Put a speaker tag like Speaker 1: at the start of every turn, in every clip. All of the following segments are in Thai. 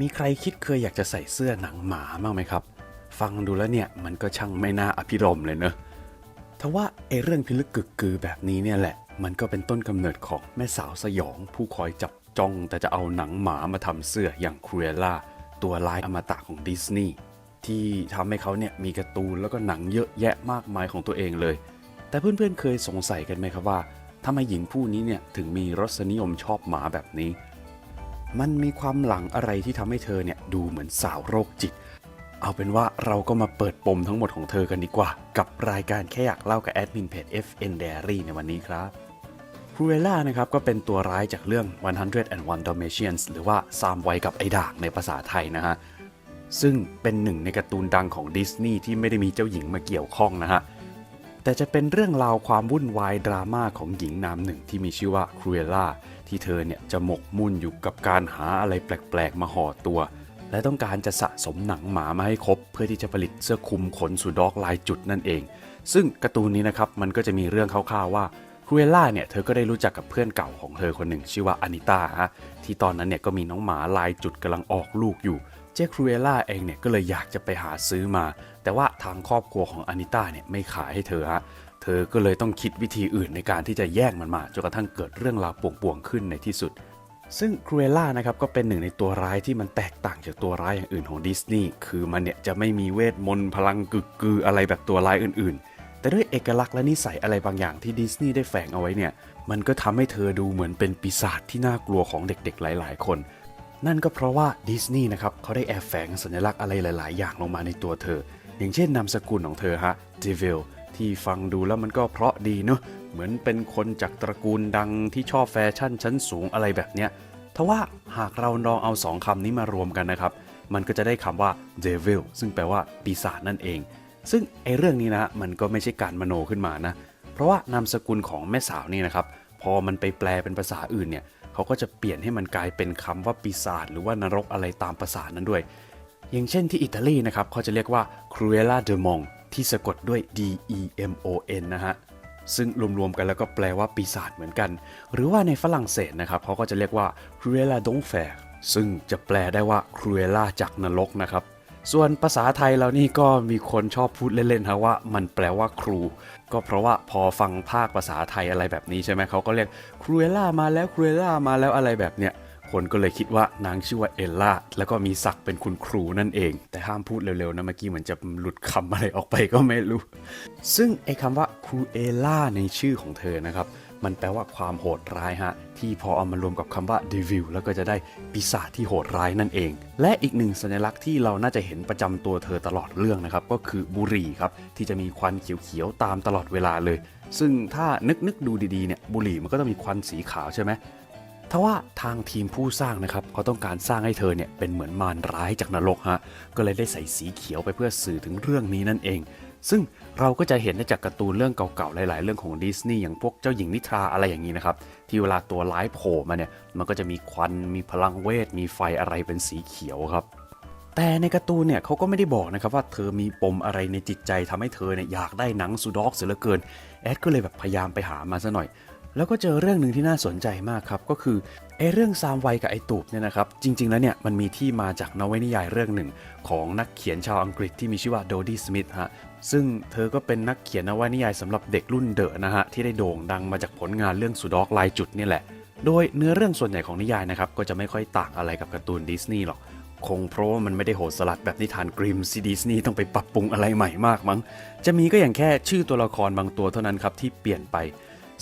Speaker 1: มีใครคิดเคยอยากจะใส่เสื้อหนังหมาบ้างไหมครับ ฟังดูแล้วเนี่ยมันก็ช่างไม่น่าอภิรมเลยเนอะทว่าไอเรื่องพิลึกกึกกือแบบนี้เนี่ยแหละ มันก็เป็นต้นกำเนิดของแม่สาวสยอง ผู้คอยจับจ้องแต่จะเอาหนังหมามาทำเสื้ออย่างครูเอล่าตัวลายอมตะของดิสนีย์ที่ทำให้เขาเนี่ยมีการ์ตูนแล้วก็หนังเยอะแยะมากมายของตัวเองเลย แต่เพื่อนๆเคยสงสัยกันไหมครับว่าทำไมหญิงผู้นี้เนี่ยถึงมีรสนิยมชอบหมาแบบนี้ มันมีความหลังอะไรที่ทำให้เธอเนี่ยดูเหมือนสาวโรคจิต เอาเป็นว่าเราก็มาเปิดปมทั้งหมดของเธอกันดีกว่า กับรายการแค่อยากเล่ากับแอดมินเพจ FN Diary ในวันนี้ครับครูเอล่านะครับก็เป็นตัวร้ายจากเรื่อง 101 Dalmatians หรือว่าซามไวกับไอด่างในภาษาไทยนะฮะซึ่งเป็นหนึ่งในการ์ตูนดังของดิสนีย์ที่ไม่ได้มีเจ้าหญิงมาเกี่ยวข้องนะฮะ แต่จะเป็นเรื่องราวความวุ่นวายดราม่าของหญิงนามหนึ่งที่มีชื่อว่าครูเอล่าที่เธอเนี่ยจะหมกมุ่นอยู่กับการหาอะไรแปลกๆ มาห่อตัว และต้องการจะสะสมหนังหมามาให้ครบ เพื่อที่จะผลิตเสื้อคลุมขนสุดอกลายจุดนั่นเอง ซึ่งการ์ตูนนี้นะครับมันก็จะมีเรื่องคร่าวๆว่าครูเอล่าเนี่ยเธอก็ได้รู้จักกับเพื่อนเก่าของเธอคนหนึ่งชื่อว่าอานิต้าฮะที่ตอนนั้นเนี่ยก็มีน้องหมาลายจุดกำลังออกลูกอยู่ เจครูเอล่าเองเนี่ยก็เลยอยากจะไปหาซื้อมา แต่ว่าทางครอบครัวของอานิต้าเนี่ยไม่ขายให้เธอฮะเธอก็เลยต้องคิดวิธีอื่นในการที่จะแย่งมันมาจนกระทั่งเกิดเรื่องราวป่วงๆขึ้นในที่สุด ซึ่งครูเอล่านะครับก็เป็นหนึ่งในตัวร้ายที่มันแตกต่างจากตัวร้ายอย่างอื่นของดิสนีย์คือมันเนี่ยจะไม่มีเวทมนต์พลังกึกกืออะไรแบบตัวร้ายอื่น ๆแต่ด้วยเอกลักษณ์และนิสัยอะไรบางอย่างที่ดิสนีย์ได้แฝงเอาไว้เนี่ย มันก็ทำให้เธอดูเหมือนเป็นปีศาจที่น่ากลัวของเด็กๆหลาย ๆ คน นั่นก็เพราะว่าดิสนีย์นะครับเขาได้แอบแฝงสัญลักษณ์อะไรหลาย ๆ อย่างลงมาในตัวเธอ อย่างเช่นนามสกุลของเธอฮะเดวิลที่ฟังดูแล้วมันก็เพราะดีเนอะเหมือนเป็นคนจากตระกูลดังที่ชอบแฟชั่นชั้นสูงอะไรแบบเนี้ยทว่าหากเราลองเอาสองคำนี้มารวมกันนะครับ มันก็จะได้คำว่า devil ซึ่งแปลว่าปีศาจนั่นเอง ซึ่งไอเรื่องนี้นะมันก็ไม่ใช่การมโนขึ้นมานะ เพราะว่านามสกุลของแม่สาวนี่นะครับ พอมันไปแปลเป็นภาษาอื่นเนี่ย เขาก็จะเปลี่ยนให้มันกลายเป็นคำว่าปีศาจหรือว่านรกอะไรตามภาษานั้นด้วย อย่างเช่นที่อิตาลีนะครับเขาจะเรียกว่า cruella de mon ที่สะกดด้วย D E M O N นะฮะซึ่งรวมๆกันแล้วก็แปลว่าปีศาจเหมือนกัน หรือว่าในฝรั่งเศสนะครับเขาก็จะเรียกว่า cruella d'enfer ซึ่งจะแปลได้ว่า cruella จากนรกนะครับ ส่วนภาษาไทยเรานี่ก็มีคนชอบพูดเล่นๆฮะว่ามันแปลว่าครู ก็เพราะว่าพอฟังภาคภาษาไทยอะไรแบบนี้ใช่ไหมเขาก็เรียกครูเอล่ามาแล้วครูเอล่ามาแล้วอะไรแบบเนี้ยคนก็เลยคิดว่านางชื่อว่าเอลล่าแล้วก็มีศักดิ์เป็นคุณครูนั่นเอง แต่ห้ามพูดเร็วๆนะเมื่อกี้เหมือนจะหลุดคำอะไรออกไปก็ไม่รู้ ซึ่งไอ้คำว่าครูเอล่าในชื่อของเธอนะครับ มันแปลว่าความโหดร้ายฮะ ที่พอเอามารวมกับคำว่า devil แล้วก็จะได้ปีศาจที่โหดร้ายนั่นเอง และอีกหนึ่งสัญลักษณ์ที่เราน่าจะเห็นประจำตัวเธอตลอดเรื่องนะครับ ก็คือบุหรี่ครับ ที่จะมีควันเขียวๆตามตลอดเวลาเลย ซึ่งถ้านึกนึกๆดูดีๆเนี่ยบุหรี่มันก็ต้องมีควันสีขาวใช่ไหมทว่าทางทีมผู้สร้างนะครับเขาต้องการสร้างให้เธอเนี่ยเป็นเหมือนมารร้ายจากนรกฮะก็เลยได้ใส่สีเขียวไปเพื่อสื่อถึงเรื่องนี้นั่นเอง ซึ่งเราก็จะเห็นได้จากการ์ตูนเรื่องเก่าๆ หลาย ๆ เรื่องของดิสนีย์อย่างพวกเจ้าหญิงนิทราอะไรอย่างนี้นะครับที่เวลาตัวร้ายโผล่มาเนี่ยมันก็จะมีควันมีพลังเวท มีไฟอะไรเป็นสีเขียวครับแต่ในการ์ตูนเนี่ยเขาก็ไม่ได้บอกนะครับว่าเธอมีปมอะไรในจิตใจทำให้เธอเนี่ยอยากได้หนังสุดอกเสียเหลือเกินแอดก็เลยแบบพยายามไปหามาซะหน่อย แล้วก็เจอเรื่องหนึ่งที่น่าสนใจมากครับก็คือไอ้เรื่องซามไวกับไอ้ตูบเนี่ยนะครับจริง ๆ แล้วเนี่ยมันมีที่มาจากนวนิยายเรื่องหนึ่ง ของนักเขียนชาวอังกฤษที่มีชื่อว่าโดดี้สมิธฮะ ซึ่งเธอก็เป็นนักเขียนนวนิยายสำหรับเด็กรุ่นเดอะนะฮะ ที่ได้โด่งดังมาจากผลงานเรื่องสุดอกลายจุดนี่แหละ โดยเนื้อเรื่องส่วนใหญ่ของนิยายนะครับ ก็จะไม่ค่อยต่างอะไรกับการ์ตูนดิสนีย์หรอก คงเพราะว่ามันไม่ได้โหดสลัดแบบนิทานกริมซีดิสนีย์ต้องไปปรับปรุงอะไรใหม่มากมั้ง จะมีก็อย่างแค่ชื่อตัวละครบางตัวเท่านั้นครับที่เปลี่ยนไป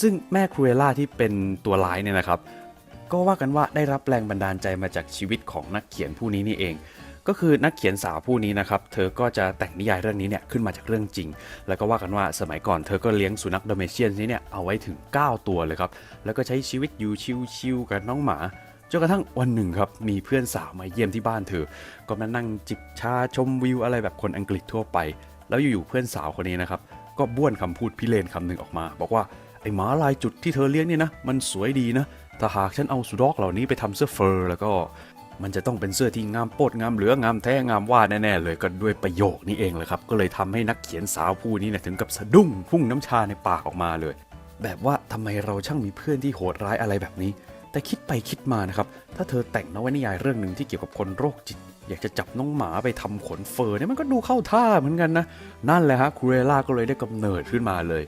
Speaker 1: ซึ่งแม่ครูเอล่าที่เป็นตัวร้ายเนี่ยนะครับ ก็ว่ากันว่าได้รับแรงบันดาลใจมาจากชีวิตของนักเขียนผู้นี้นี่เอง ก็คือนักเขียนสาวผู้นี้นะครับ เธอก็จะแต่งนิยายเรื่องนี้เนี่ยขึ้นมาจากเรื่องจริง แล้วก็ว่ากันว่าสมัยก่อนเธอก็เลี้ยงสุนัขดอเมเชียนนี้เนี่ยเอาไว้ถึง 9 ตัวเลยครับ แล้วก็ใช้ชีวิตอยู่ชิวๆกับน้องหมาจนกระทั่งวันหนึ่งครับ มีเพื่อนสาวมาเยี่ยมที่บ้านเธอ ก็มานั่งจิบชาชมวิวอะไรแบบคนอังกฤษทั่วไป แล้วอยู่ๆเพื่อนสาวคนนี้นะครับ ก็บ้วนคำพูดพิเรนคำหนึ่งออกมา บอกว่าไอ้หมาลายจุดที่เธอเลี้ยงเนี่ยนะ มันสวยดีนะ ถ้าหากฉันเอาสุดอกเหล่านี้ไปทำเสื้อเฟอร์ แล้วก็ มันจะต้องเป็นเสื้อที่งามโปดงามเหลืองามแท้งามว่าแน่ๆเลยก็ด้วยประโยคนี้เองเลยครับ ก็เลยทำให้นักเขียนสาวผู้นี้เนี่ยถึงกับสะดุ้งพุ่งน้ำชาในปากออกมาเลย แบบว่าทำไมเราช่างมีเพื่อนที่โหดร้ายอะไรแบบนี้ แต่คิดไปคิดมานะครับ ถ้าเธอแต่งนวนิยายเรื่องหนึ่งที่เกี่ยวกับคนโรคจิต อยากจะจับน้องหมาไปทำขนเฟอร์เนี่ยมันก็ดูเข้าท่าเหมือนกันนะ นั่นแหละฮะครูเอล่าก็เลยได้กำเนิดขึ้นมาเลย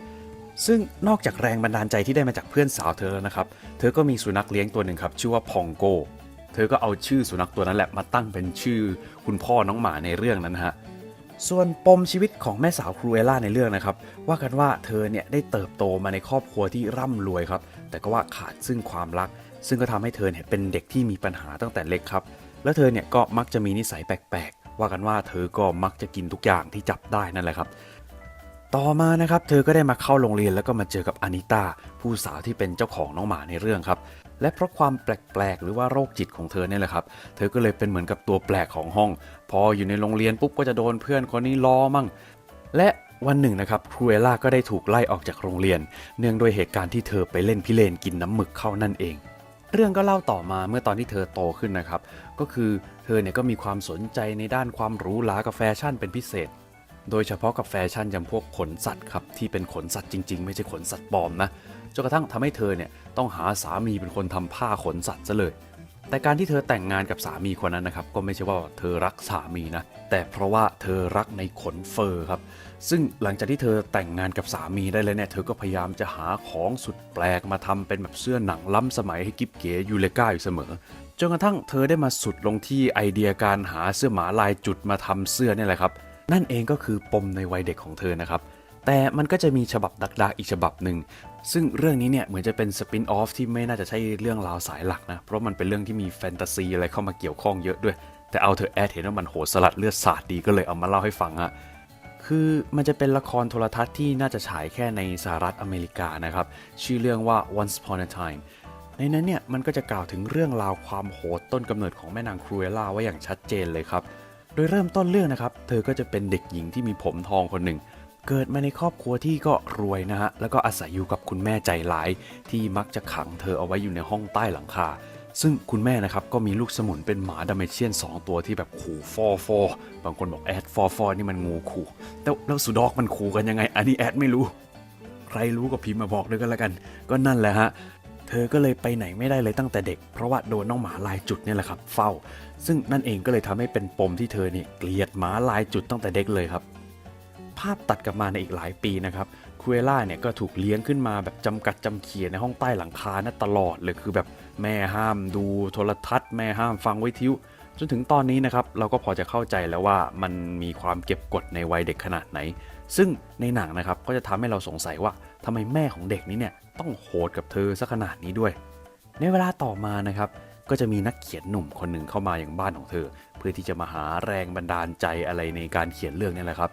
Speaker 1: ซึ่งนอกจากแรงบันดาลใจที่ได้มาจากเพื่อนสาวเธอแล้วนะครับ เธอก็มีสุนัขเลี้ยงตัวหนึ่งครับ ชื่อว่าพองโก เธอก็เอาชื่อสุนัขตัวนั้นแหละมาตั้งเป็นชื่อคุณพ่อน้องหมาในเรื่องนั้นฮะส่วนปมชีวิตของแม่สาวครูเอล่าในเรื่องนะครับ ว่ากันว่าเธอเนี่ยได้เติบโตมาในครอบครัวที่ร่ำรวยครับ แต่ก็ว่าขาดซึ่งความรัก ซึ่งก็ทำให้เธอเนี่ยเป็นเด็กที่มีปัญหาตั้งแต่เล็กครับ แล้วเธอเนี่ยก็มักจะมีนิสัยแปลกๆ ว่ากันว่าเธอก็มักจะกินทุกอย่างที่จับได้นั่นแหละครับ ต่อมานะครับเธอก็ได้มาเข้าโรงเรียนแล้วก็มาเจอกับอานิตาผู้สาวที่เป็นเจ้าของน้องหมาในเรื่องครับ และเพราะความแปลกๆ หรือว่าโรคจิตของเธอเนี่ยแหละครับ เธอก็เลยเป็นเหมือนกับตัวแปลกของห้อง พออยู่ในโรงเรียนปุ๊บก็จะโดนเพื่อนคนนี้ล้อมั่ง และวันหนึ่งนะครับครูเอล่าก็ได้ถูกไล่ออกจากโรงเรียน เนื่องด้วยเหตุการณ์ที่เธอไปเล่นพิเรนกินน้ำหมึกเข้านั่นเอง เรื่องก็เล่าต่อมาเมื่อตอนที่เธอโตขึ้นนะครับ ก็คือเธอเนี่ยก็มีความสนใจในด้านความหรูหรากับแฟชั่นเป็นพิเศษ โดยเฉพาะกับแฟชั่นจำพวกขนสัตว์ครับที่เป็นขนสัตว์จริง ๆ ไม่ใช่ขนสัตว์ปลอมนะจนกระทั่งทำให้เธอเนี่ย ต้องหาสามีเป็นคนทำผ้าขนสัตว์ซะเลย แต่การที่เธอแต่งงานกับสามีคนนั้นนะครับ ก็ไม่ใช่ว่าเธอรักสามีนะ แต่เพราะว่าเธอรักในขนเฟอร์ครับ ซึ่งหลังจากที่เธอแต่งงานกับสามีได้แล้วเนี่ย เธอก็พยายามจะหาของสุดแปลกมาทำเป็นแบบเสื้อหนังล้ำสมัยให้กิบเก๋ยูเลก้าอยู่เสมอจนกระทั่งเธอได้มาสุดลงที่ไอเดียการหาเสื้อหมาลายจุดมาทำเสื้อเนี่ยแหละครับ นั่นเองก็คือปมในวัยเด็กของเธอนะครับ แต่มันก็จะมีฉบับดักๆอีกฉบับหนึ่งซึ่งเรื่องนี้เนี่ยเหมือนจะเป็นสปินออฟที่ไม่น่าจะใช่เรื่องราวสายหลักนะ เพราะมันเป็นเรื่องที่มีแฟนตาซีอะไรเข้ามาเกี่ยวข้องเยอะด้วย แต่เอาเธอแอดเห็นว่ามันโหดสลัดเลือดสาดดีก็เลยเอามาเล่าให้ฟังฮะคือมันจะเป็นละครโทรทัศน์ที่น่าจะฉายแค่ในสหรัฐอเมริกานะครับ ชื่อเรื่องว่า Once Upon a Time ในนั้นเนี่ยมันก็จะกล่าวถึงเรื่องราวความโหดต้นกำเนิดของแม่นางครูเอล่าไว้อย่างชัดเจนเลยครับ โดยเริ่มต้นเรื่องนะครับ เธอก็จะเป็นเด็กหญิงที่มีผมทองคนหนึ่ง เกิดมาในครอบครัวที่ก็รวยนะฮะ แล้วก็อาศัยอยู่กับคุณแม่ใจร้าย ที่มักจะขังเธอเอาไว้อยู่ในห้องใต้หลังคา ซึ่งคุณแม่นะครับก็มีลูกสมุนเป็นหมาดัมเมเชียน 2 ตัวที่แบบขู่ฟอฟอบางคนบอกแอดฟอฟอนี่มันงูขู่แล้วแล้วสุดอกมันขู่กันยังไง อันนี้แอดไม่รู้ ใครรู้ก็พิมพ์มาบอกด้วยกันละกัน ก็นั่นแหละฮะเธอก็เลยไปไหนไม่ได้เลยตั้งแต่เด็ก เพราะว่าโดนน้องหมาลายจุดนี่แหละครับ เฝ้า ซึ่งนั่นเองก็เลยทำให้เป็นปมที่เธอเนี่ยเกลียดหมาลายจุดตั้งแต่เด็กเลยครับ ภาพตัดกลับมาในอีกหลายปีนะครับคูเอล่าเนี่ยก็ถูกเลี้ยงขึ้นมาแบบจำกัดจำเขียในห้องใต้หลังคานะตลอดเลยคือแบบแม่ห้ามดูโทรทัศน์ แม่ห้ามฟังวิทยุจนถึงตอนนี้นะครับเราก็พอจะเข้าใจแล้วว่ามันมีความเก็บกดในวัยเด็กขนาดไหน ซึ่งในหนังนะครับก็จะทำให้เราสงสัยว่าทำไมแม่ของเด็กนี้เนี่ยต้องโหดกับเธอซะขนาดนี้ด้วย ในเวลาต่อมานะครับก็จะมีนักเขียนหนุ่มคนหนึ่งเข้ามาอย่างบ้านของเธอ เพื่อที่จะมาหาแรงบันดาลใจอะไรในการเขียนเรื่องนี่แหละครับ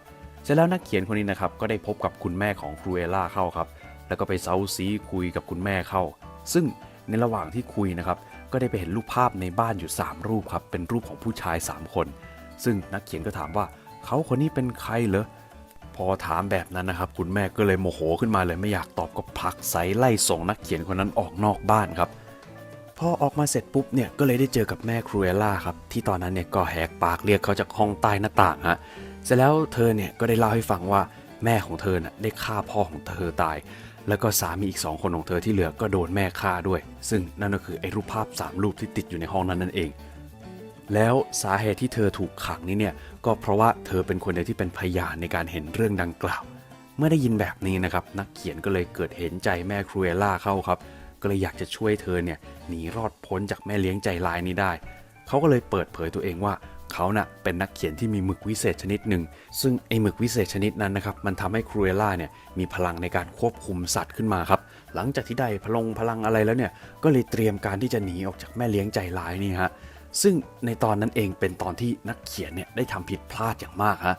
Speaker 1: สร็จแล้วนักเขียนคนนี้นะครับก็ได้พบกับคุณแม่ของครูเอล่าเข้าครับ แล้วก็ไปเซาซีคุยกับคุณแม่เข้า ซึ่งในระหว่างที่คุยนะครับก็ได้ไปเห็นรูปภาพในบ้านอยู่ 3 รูปครับเป็นรูปของผู้ชาย 3 คน ซึ่งนักเขียนก็ถามว่าเขาคนนี้เป็นใครเหรอพอถามแบบนั้นนะครับ คุณแม่ก็เลยโมโหขึ้นมาเลยไม่อยากตอบก็ผลักไสไล่ส่งนักเขียนคนนั้นออกนอกบ้านครับพอออกมาเสร็จปุ๊บเนี่ยก็เลยได้เจอกับแม่ครูเอล่าครับที่ตอนนั้นเนี่ยก็แหกปากเรียกเขาจากห้องใต้หน้าต่างฮะ เสร็จแล้วเธอเนี่ยก็ได้เล่าให้ฟังว่าแม่ของเธอน่ะได้ฆ่าพ่อของเธอตาย แล้วก็สามีอีกสองคนของเธอที่เหลือก็โดนแม่ฆ่าด้วย ซึ่งนั่นก็คือไอ้รูปภาพสามรูปที่ติดอยู่ในห้องนั้นนั่นเอง แล้วสาเหตุที่เธอถูกขังนี้เนี่ยก็เพราะว่าเธอเป็นคนเดียวที่เป็นพยานในการเห็นเรื่องดังกล่าว เมื่อได้ยินแบบนี้นะครับนักเขียนก็เลยเกิดเห็นใจแม่ครูเอล่าเข้าครับ ก็เลยอยากจะช่วยเธอเนี่ยหนีรอดพ้นจากแม่เลี้ยงใจลายนี้ได้ เขาก็เลยเปิดเผยตัวเองว่า เขาน่ะเป็นนักเขียนที่มีหมึกวิเศษชนิดหนึ่ง ซึ่งไอ้หมึกวิเศษชนิดนั้นนะครับมันทำให้ครูเอล่าเนี่ยมีพลังในการควบคุมสัตว์ขึ้นมาครับ หลังจากที่ได้พลงพลังอะไรแล้วเนี่ยก็เลยเตรียมการที่จะหนีออกจากแม่เลี้ยงใจร้ายนี่ฮะซึ่งในตอนนั้นเองเป็นตอนที่นักเขียนเนี่ยได้ทำผิดพลาดอย่างมากฮะ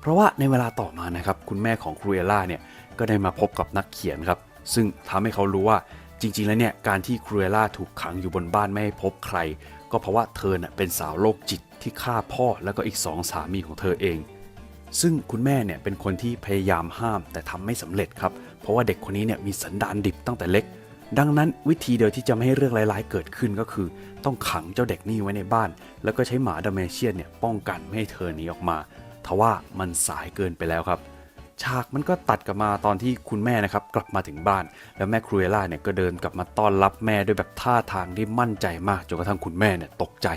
Speaker 1: เพราะว่าในเวลาต่อมานะครับคุณแม่ของครูเอล่าเนี่ยก็ได้มาพบกับนักเขียนครับ ซึ่งทำให้เขารู้ว่าจริง ๆ แล้วเนี่ยการที่ครูเอล่าถูกขังอยู่บนบ้านไม่ให้พบใคร ก็เพราะว่าเธอเน่ะเป็นสาวโรคจิต ที่ฆ่าพ่อแล้วก็อีกสองสามีของเธอเอง ซึ่งคุณแม่เนี่ยเป็นคนที่พยายามห้ามแต่ทำไม่สำเร็จครับ เพราะว่าเด็กคนนี้เนี่ยมีสันดานดิบตั้งแต่เล็ก ดังนั้นวิธีเดียวที่จะไม่ให้เรื่องร้ายๆเกิดขึ้นก็คือ ต้องขังเจ้าเด็กนี่ไว้ในบ้าน แล้วก็ใช้หมาดาเมเชียนเนี่ยป้องกันไม่ให้เธอหนีออกมาทว่ามันสายเกินไปแล้วครับฉากมันก็ตัดกลับมาตอนที่คุณแม่นะครับกลับมาถึงบ้าน แล้วแม่ครูเอล่าเนี่ยก็เดินกลับมาต้อนรับแม่ด้วยแบบท่าทางที่มั่นใจมากจนกระทั่งคุณแม่เนี่ยตกใจ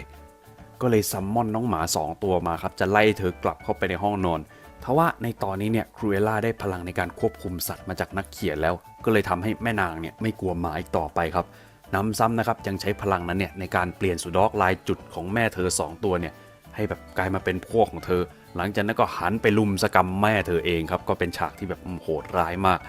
Speaker 1: ก็เลยซัมมอนน้องหมา 2 ตัวมาครับ จะไล่เธอกลับเข้าไปในห้องนอนทว่าในตอนนี้เนี่ยครูเอล่าได้พลังในการควบคุมสัตว์มาจากนักเขียนแล้ว ก็เลยทำให้แม่นางเนี่ยไม่กลัวหมาอีกต่อไปครับน้ำซ้ำนะครับยังใช้พลังนั้นเนี่ยในการเปลี่ยนสุดอกลายจุดของแม่เธอ 2 ตัวเนี่ยให้แบบกลายมาเป็นพวกของเธอ หลังจากนั้นก็หันไปลุมสกรรมแม่เธอเองครับก็เป็นฉากที่แบบโหดร้ายมาก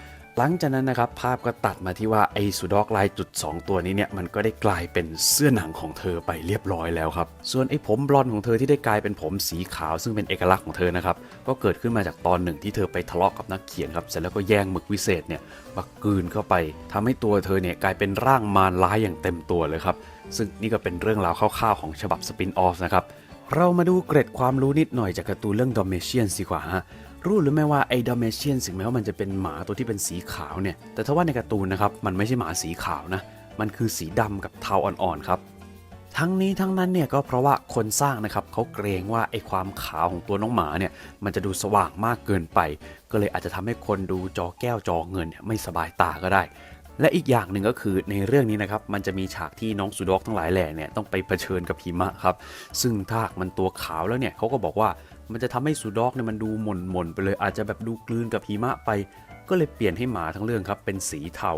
Speaker 1: หลังจากนั้นนะครับภาพก็ตัดมาที่ว่าไอ้สุดอกลายจุด 2 ตัวนี้เนี่ยมันก็ได้กลายเป็นเสื้อหนังของเธอไปเรียบร้อยแล้วครับ ส่วนไอ้ผมบลอนของเธอที่ได้กลายเป็นผมสีขาว ซึ่งเป็นเอกลักษณ์ของเธอนะครับก็เกิดขึ้นมาจากตอนหนึ่งที่เธอไปทะเลาะกับนักเขียนครับเสร็จแล้วก็แย่งหมึกวิเศษเนี่ยมากืนเข้าไปทำให้ตัวเธอเนี่ยกลายเป็นร่างมารร้ายอย่างเต็มตัวเลยครับซึ่งนี่ก็เป็นเรื่องราวคร่าวๆของฉบับสปินออฟนะครับเรามาดูเกร็ดความรู้นิดหน่อยจากการ์ตูนเรื่องดอมเมเชียนดีกว่าฮะ รู้หรือไม่ว่าไอ้ดอมเมเชียนถึงแม้ว่ามันจะเป็นหมาตัวที่เป็นสีขาวเนี่ย แต่ถ้าว่าในการ์ตูนนะครับมันไม่ใช่หมาสีขาวนะ มันคือสีดำกับเทาอ่อนๆครับทั้งนี้ทั้งนั้นเนี่ยก็เพราะว่าคนสร้างนะครับเขาเกรงว่าไอ้ความขาวของตัวน้องหมาเนี่ยมันจะดูสว่างมากเกินไป ก็เลยอาจจะทำให้คนดูจอแก้วจอเงินเนี่ยไม่สบายตาก็ได้ และอีกอย่างหนึ่งก็คือในเรื่องนี้นะครับมันจะมีฉากที่น้องสุดอกทั้งหลายแหล่เนี่ยต้องไปเผชิญกับหิมะครับซึ่งถ้ากมันตัวขาวแล้วเนี่ยเขาก็บอกว่ามันจะทำให้สุดอกเนี่ยมันดูหม่นหม่นๆไปเลยอาจจะแบบดูกลืนกับหิมะไป ก็เลยเปลี่ยนให้หมาทั้งเรื่องครับเป็นสีเทา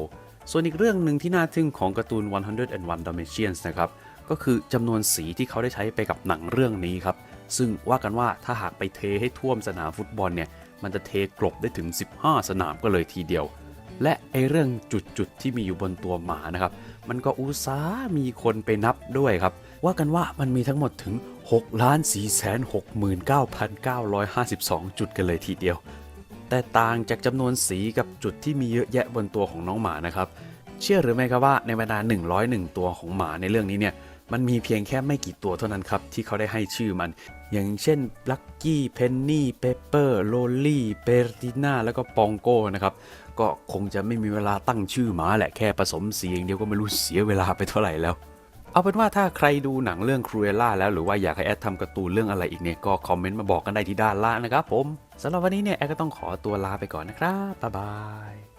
Speaker 1: ส่วนอีกเรื่องหนึ่งที่น่าทึ่งของการ์ตูน 101 Dalmatians นะครับก็คือจำนวนสีที่เขาได้ใช้ไปกับหนังเรื่องนี้ครับซึ่งว่ากันว่าถ้าหากไปเทให้ท่วมสนามฟุตบอลเนี่ยมันจะเทกลบได้ถึง 15 สนามก็เลยทีเดียว และไอเรื่องจุดๆที่มีอยู่บนตัวหมานะครับ มันก็อุตสามีคนไปนับด้วยครับ ว่ากันว่ามันมีทั้งหมดถึง 6 ล้าน4แสน69,952 จุดกันเลยทีเดียว แต่ต่างจากจำนวนสีกับจุดที่มีเยอะแยะบนตัวของน้องหมานะครับ เชื่อหรือไม่ครับว่าในบรรดา 101 ตัวของหมาในเรื่องนี้เนี่ย มันมีเพียงแค่ไม่กี่ตัวเท่านั้นครับที่เขาได้ให้ชื่อมัน อย่างเช่นลักกี้เพนนี่เปเปอร์โลลี่เปอร์ติน่าแล้วก็ปองโก้นะครับก็คงจะไม่มีเวลาตั้งชื่อหมาแหละแค่ผสมเสียงเดียวก็ไม่รู้เสียเวลาไปเท่าไหร่แล้วเอาเป็นว่าถ้าใครดูหนังเรื่องครูเอล่าแล้วหรือว่าอยากให้แอดทำการ์ตูนเรื่องอะไรอีกเนี่ยก็คอมเมนต์มาบอกกันได้ที่ด้านล่างนะครับผมสำหรับวันนี้เนี่ยแอดก็ต้องขอตัวลาไปก่อนนะครับบ๊ายบาย